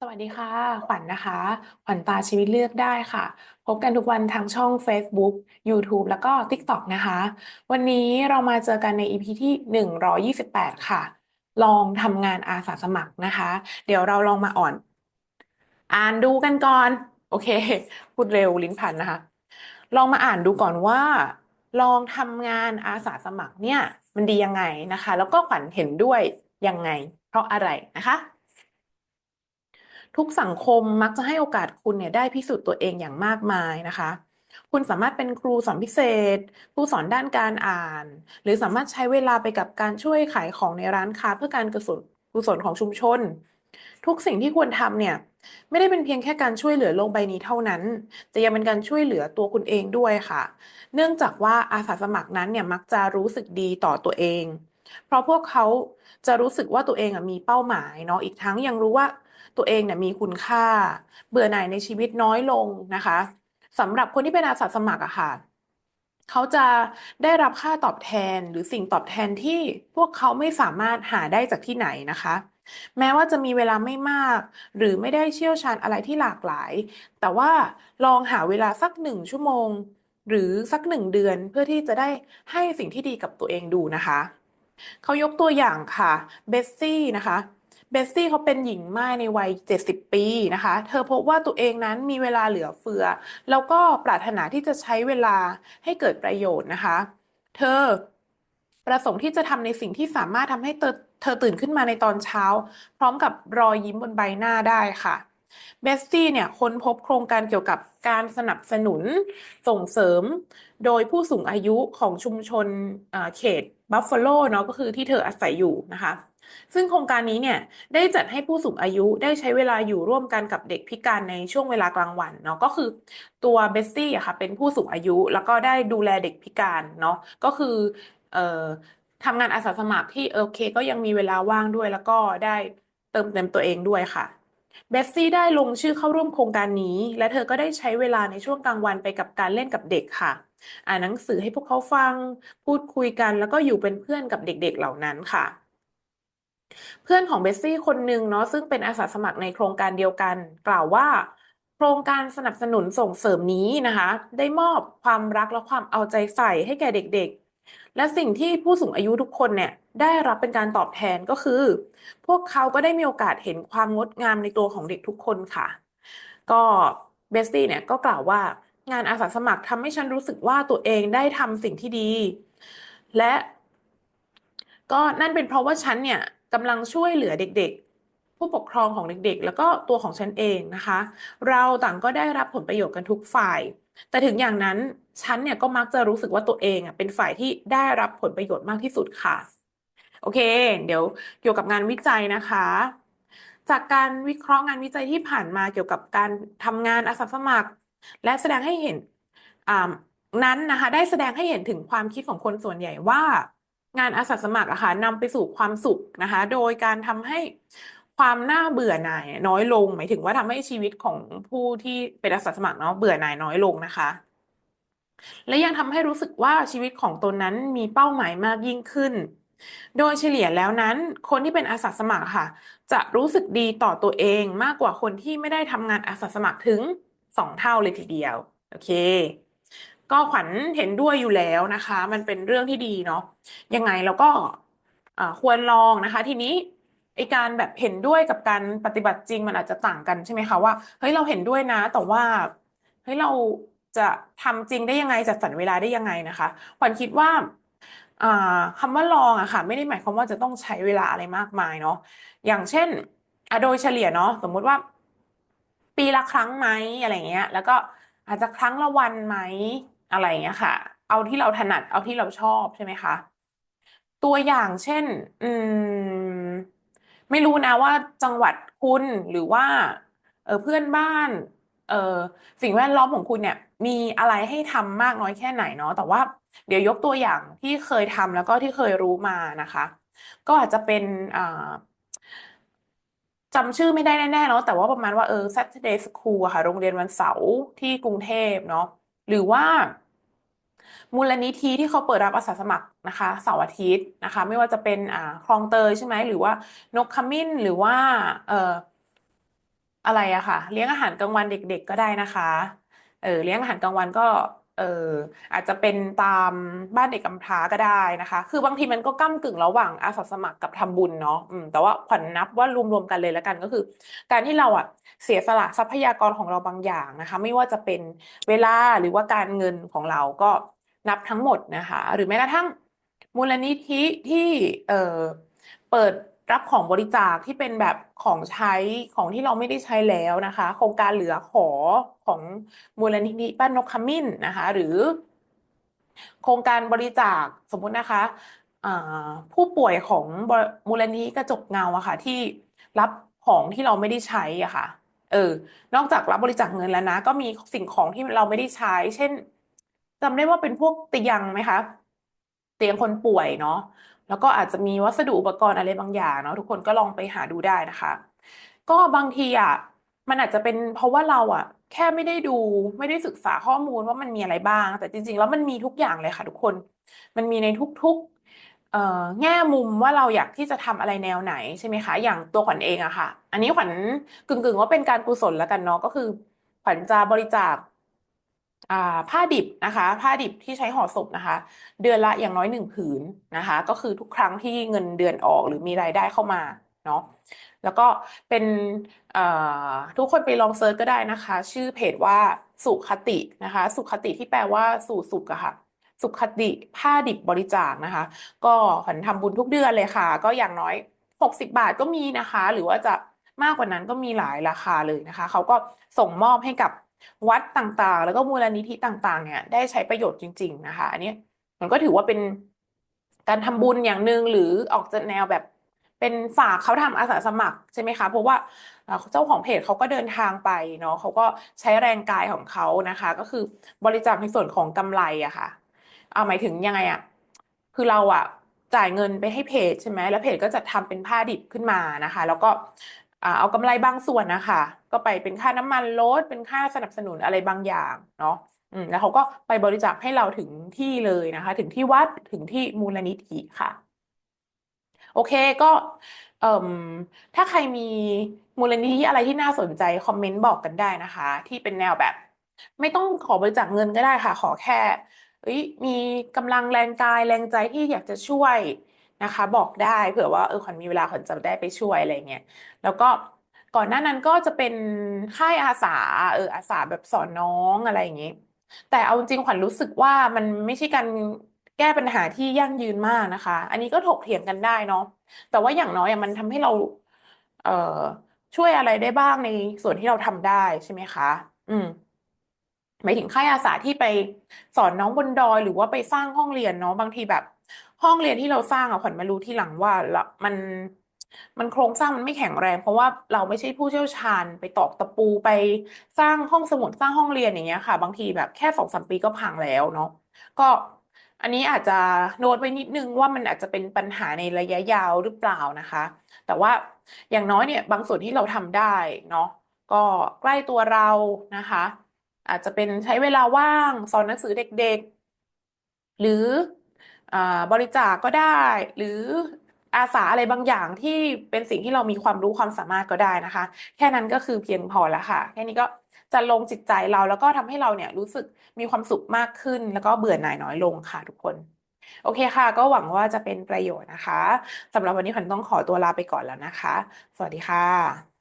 สวัสดีค่ะ ขวัญนะคะ ขวัญตาชีวิตเลือกได้ค่ะ พบกันทุกวันทางช่อง Facebook YouTube แล้วก็ TikTok นะคะ วันนี้เรามาเจอกันใน EP ที่ 128 ค่ะ ลองทำงานอาสาสมัครนะคะ เดี๋ยวเราลองมาอ่อน อ่านดูกันก่อน โอเค พูดเร็วลิ้นพันนะคะ ลองมาอ่านดูก่อนว่า ลองทำงานอาสาสมัครเนี่ย มันดียังไงนะคะ แล้วก็ขวัญเห็นด้วยยังไง เพราะอะไรนะคะ ทุกสังคมมักจะให้โอกาสคุณเนี่ยได้พิสูจน์ตัวเองอย่างมากมายนะคะ คุณสามารถเป็นครูสอนพิเศษ ครูสอนด้านการอ่าน หรือสามารถใช้เวลาไปกับการช่วยขายของในร้านค้าเพื่อการกุศลกุศลของชุมชน ทุกสิ่งที่ควรทำเนี่ยไม่ได้เป็นเพียงแค่การช่วยเหลือโลกใบนี้เท่านั้น แต่ยังเป็นการช่วยเหลือตัวคุณเองด้วยค่ะ เนื่องจากว่าอาสาสมัครนั้นเนี่ยมักจะรู้สึกดีต่อตัวเอง เพราะพวกเขาจะรู้สึกว่าตัวเองมีเป้าหมายเนาะ อีกทั้งยังรู้ว่า ตัวเองเนี่ยมีคุณค่า เบื่อหน่ายในชีวิตน้อยลงนะคะสำหรับคนที่เป็นอาสาสมัครอะค่ะเขาจะได้รับค่าตอบแทนหรือสิ่งตอบแทนที่พวกเขาไม่สามารถหาได้จากที่ไหนนะคะ แม้ว่าจะมีเวลาไม่มาก หรือไม่ได้เชี่ยวชาญอะไรที่หลากหลาย แต่ว่าลองหาเวลาสักหนึ่งชั่วโมง หรือสักหนึ่งเดือนเพื่อที่จะได้ให้สิ่งที่ดีกับตัวเองดูนะคะ เขายกตัวอย่างค่ะเบสซี่นะคะ เบสซี่เขาเป็นหญิงม่ายในวัย 70 ปีนะคะ เธอพบว่าตัวเองนั้นมีเวลาเหลือเฟือ แล้วก็ปรารถนาที่จะใช้เวลาให้เกิดประโยชน์นะคะ เธอประสงค์ที่จะทำในสิ่งที่สามารถทำให้เธอเธอตื่นขึ้นมาในตอนเช้า พร้อมกับรอยยิ้มบนใบหน้าได้ค่ะเบสซี่เนี่ยค้นพบโครงการเกี่ยวกับการสนับสนุนส่งเสริม โดยผู้สูงอายุของชุมชนเขตบัฟฟาโลเนาะก็คือที่เธออาศัยอยู่นะคะ ซึ่งโครงการนี้เนี่ยได้จัดให้ผู้สูงอายุได้ใช้เวลาอยู่ร่วมกันกับเด็กพิการในช่วงเวลากลางวันเนาะก็คือตัวเบสซี่อะค่ะเป็นผู้สูงอายุแล้วก็ได้ดูแลเด็กพิการเนาะก็คือเอ่อทำงานอาสาสมัครที่โอเค ก็ยังมีเวลาว่างด้วยแล้วก็ได้เติมเต็มตัวเองด้วยค่ะเบสซี่ได้ลงชื่อเข้าร่วมโครงการนี้ และเธอก็ได้ใช้เวลาในช่วงกลางวันไปกับการเล่นกับเด็กค่ะ อ่านหนังสือให้พวกเขาฟัง พูดคุยกัน แล้วก็อยู่เป็นเพื่อนกับเด็กๆเหล่านั้นค่ะ เพื่อนของเบสซี่คนหนึ่งเนาะซึ่งเป็นอาสาสมัครในโครงการเดียวกัน กล่าวว่า โครงการสนับสนุนส่งเสริมนี้นะคะ ได้มอบความรักและความเอาใจใส่ให้แก่เด็กๆ และสิ่งที่ผู้สูงอายุทุกคนเนี่ยได้รับเป็นการตอบแทนก็คือ พวกเขาก็ได้มีโอกาสเห็นความงดงามในตัวของเด็กทุกคนค่ะ ก็เบสซี่เนี่ยก็กล่าวว่างานอาสาสมัครทำให้ฉันรู้สึกว่าตัวเองได้ทำสิ่งที่ดี และ ก็นั่นเป็นเพราะว่าฉันเนี่ยกำลังช่วยเหลือเด็กๆ ผู้ปกครองของเด็กๆ แล้วก็ตัวของฉันเองนะคะ เราต่างก็ได้รับผลประโยชน์กันทุกฝ่าย แต่ถึงอย่างนั้นฉันเนี่ยก็มักจะรู้สึกว่าตัวเองอะเป็นฝ่ายที่ได้รับผลประโยชน์มากที่สุดค่ะ โอเค เดี๋ยวเกี่ยวกับงานวิจัยนะคะ จากการวิเคราะห์งานวิจัยที่ผ่านมาเกี่ยวกับการทำงานอาสาสมัคร และแสดงให้เห็นนั้นนะคะ ได้แสดงให้เห็นถึงความคิดของคนส่วนใหญ่ว่า งานอาสาสมัครอะค่ะนำไปสู่ความสุขนะคะ โดยการทำให้ความน่าเบื่อหน่ายน้อยลง หมายถึงว่าทำให้ชีวิตของผู้ที่เป็นอาสาสมัครเนาะเบื่อหน่ายน้อยลงนะคะ และยังทำให้รู้สึกว่าชีวิตของตนนั้นมีเป้าหมายมากยิ่งขึ้น โดยเฉลี่ยแล้วนั้น คนที่เป็นอาสาสมัครค่ะ จะรู้สึกดีต่อตัวเองมากกว่าคนที่ไม่ได้ทำงานอาสาสมัครถึงสองเท่าเลยทีเดียว โอเค ก็ขวัญเห็นด้วยอยู่แล้วนะคะ มันเป็นเรื่องที่ดีเนาะยังไงเราก็ควรลองนะคะ ทีนี้ไอการแบบเห็นด้วยกับการปฏิบัติจริงมันอาจจะต่างกันใช่ไหมคะว่าเฮ้ยเราเห็นด้วยนะ แต่ว่าเฮ้ยเราจะทำจริงได้ยังไงจัดสรรเวลาได้ยังไงนะคะขวัญคิดว่าคำว่าลองอะค่ะ ไม่ได้หมายความว่าจะต้องใช้เวลาอะไรมากมายเนาะอย่างเช่นโดยเฉลี่ยเนาะสมมุติว่า ปีละครั้งไหมอะไรเงี้ย แล้วก็อาจจะครั้งละวันไหม อะไรเงี้ยค่ะ เอาที่เราถนัดเอาที่เราชอบใช่ไหมคะ ตัวอย่างเช่น อืม ไม่รู้นะว่าจังหวัดคุณหรือว่า เออเพื่อนบ้าน เออสิ่งแวดล้อมของคุณเนี่ย มีอะไรให้ทำมากน้อยแค่ไหนเนาะแต่ว่าเดี๋ยวยกตัวอย่างที่เคยทำแล้วก็ที่เคยรู้มานะคะ ก็อาจจะเป็นอ่า จำชื่อไม่ได้แน่ๆเนาะแต่ว่าประมาณว่าเออ Saturday School อะค่ะ โรงเรียนวันเสาร์ที่กรุงเทพเนาะ หรือว่า มูลนิธิที่เขาเปิดรับอาสาสมัครนะคะเสาร์อาทิตย์นะคะ ไม่ว่าจะเป็นอ่าคลองเตยใช่ไหมหรือว่านกขมิ้นหรือว่า เอ่ออะไรอะค่ะ เลี้ยงอาหารกลางวันเด็ก ๆ ก็ได้นะคะ เออเลี้ยงอาหารกลางวันก็ เอออาจจะเป็นตามบ้านเด็กกำพร้าก็ได้นะคะ คือบางทีมันก็ก้ำกึ่งระหว่างอาสาสมัครกับทำบุญเนาะอืมแต่ว่าขวัญนับว่ารวมๆกันเลยแล้วกันก็คือ การที่เราอะเสียสละทรัพยากรของเราบางอย่างนะคะ ไม่ว่าจะเป็นเวลาหรือว่าการเงินของเราก็นับทั้งหมดนะคะ หรือแม้กระทั่งมูลนิธิที่เออเปิด รับของบริจาคที่เป็นแบบของใช้ของที่เราไม่ได้ใช้แล้วนะคะ โครงการเหลือขอของมูลนิธิบ้านนกขมิ้นนะคะ หรือ โครงการบริจาคสมมุตินะคะผู้ป่วยของมูลนิธิกระจกเงาอะค่ะ ที่รับของที่เราไม่ได้ใช้อะค่ะ เออ นอกจากรับบริจาคเงินแล้วนะ ก็มีสิ่งของที่เราไม่ได้ใช้ เช่นจำได้ว่าเป็นพวกเตียงไหมคะเตียงคนป่วยเนาะ แล้วก็อาจจะมีวัสดุอุปกรณ์อะไรบางอย่างเนาะทุกคนก็ลองไปหาดูได้นะคะ ก็บางทีอะมันอาจจะเป็นเพราะว่าเราอะ แค่ไม่ได้ดูไม่ได้ศึกษาข้อมูลว่ามันมีอะไรบ้าง แต่จริง ๆ แล้วมันมีทุกอย่างเลยค่ะ ทุกคนมันมีในทุกๆเอ่อแง่มุมว่าเราอยากที่จะทำอะไรแนวไหนใช่ไหมคะ อย่างตัวขวัญเองอะค่ะ อันนี้ขวัญกึ่งๆว่าเป็นการกุศลแล้วกันเนาะก็คือ ขวัญจะบริจาค อ่าผ้าดิบนะคะ ผ้าดิบที่ใช้ห่อศพนะคะ เดือนละอย่างน้อยหนึ่งผืนนะคะ ก็คือทุกครั้งที่เงินเดือนออกหรือมีรายได้เข้ามาเนาะแล้วก็เป็นทุกคนไปลองเซิร์ชก็ได้นะคะ ชื่อเพจว่าสุขตินะคะ สุขติที่แปลว่าสู่สุขอะค่ะ สุขติผ้าดิบบริจาคนะคะ ก็ขวัญทำบุญทุกเดือนเลยค่ะ ก็อย่างน้อยหกสิบบาทก็มีนะคะ หรือว่าจะมากกว่านั้นก็มีหลายราคาเลยนะคะ เขาก็ส่งมอบให้กับ วัดต่างๆ แล้วก็มูลนิธิต่างๆ เนี่ย ได้ใช้ประโยชน์จริง ๆ นะคะ อันนี้มันก็ถือว่าเป็นการทำบุญอย่างหนึ่งหรือออกจากแนวแบบเป็นฝากเขาทำอาสาสมัครใช่ไหมคะ เพราะว่าเจ้าของเพจเขาก็เดินทางไปเนาะเขาก็ใช้แรงกายของเขานะคะ ก็คือบริจาคในส่วนของกำไรอะค่ะเอาหมายถึงยังไงอะคือเราอะจ่ายเงินไปให้เพจใช่ไหมแล้วเพจก็จะทำเป็นผ้าดิบขึ้นมานะคะ แล้วก็ เอากำไรบางส่วนนะคะก็ไปเป็นค่าน้ำมันรถเป็นค่าสนับสนุนอะไรบางอย่างเนาะอืมแล้วเขาก็ไปบริจาคให้เราถึงที่เลยนะคะ ถึงที่วัดถึงที่มูลนิธิค่ะ โอเคก็เอ่มถ้าใครมีมูลนิธิอะไรที่น่าสนใจคอมเมนต์บอกกันได้นะคะ ที่เป็นแนวแบบ ไม่ต้องขอบริจาคเงินก็ได้ค่ะ ขอแค่เอ้ยมีกำลังแรงกายแรงใจที่อยากจะช่วย นะคะ บอกได้เผื่อว่าเออขวัญมีเวลาขวัญจะได้ไปช่วยอะไรเงี้ยแล้วก็ก่อนหน้านั้นก็จะเป็นค่ายอาสาเอออาสาแบบสอนน้องอะไรอย่างงี้ แต่เอาจริงขวัญรู้สึกว่ามันไม่ใช่การแก้ปัญหาที่ยั่งยืนมากนะคะ อันนี้ก็ถกเถียงกันได้เนาะแต่ว่าอย่างน้อยอะมันทำให้เรา เอ่อช่วยอะไรได้บ้างในส่วนที่เราทำได้ใช่ไหมคะ อืมหมายถึงค่ายอาสาที่ไปสอนน้องบนดอยหรือว่าไปสร้างห้องเรียนเนาะบางทีแบบ ห้องเรียนที่เราสร้างอะขวัญมารู้ที่หลังว่าละมันมันโครงสร้างมันไม่แข็งแรง เพราะว่าเราไม่ใช่ผู้เชี่ยวชาญไปตอกตะปูไปสร้างห้องสมุดสร้างห้องเรียนอย่างเงี้ยค่ะ บางทีแบบแค่สองสามปีก็พังแล้วเนาะก็อันนี้อาจจะโน้ตไว้นิดนึงว่ามันอาจจะเป็นปัญหาในระยะยาวหรือเปล่านะคะ แต่ว่าอย่างน้อยเนี่ยบางส่วนที่เราทำได้เนาะก็ใกล้ตัวเรานะคะ อาจจะเป็นใช้เวลาว่างสอนหนังสือเด็กๆ หรือ อ่าบริจาคก็ได้ หรืออาสาอะไรบางอย่างที่เป็นสิ่งที่เรามีความรู้ความสามารถก็ได้นะคะ แค่นั้นก็คือเพียงพอแล้วค่ะ แค่นี้ก็จะลงจิตใจเราแล้วก็ทำให้เราเนี่ยรู้สึกมีความสุขมากขึ้น แล้วก็เบื่อหน่ายน้อยลงค่ะทุกคน โอเคค่ะ ก็หวังว่าจะเป็นประโยชน์นะคะสำหรับวันนี้ขวัญต้องขอตัวลาไปก่อนแล้วนะคะ สวัสดีค่ะ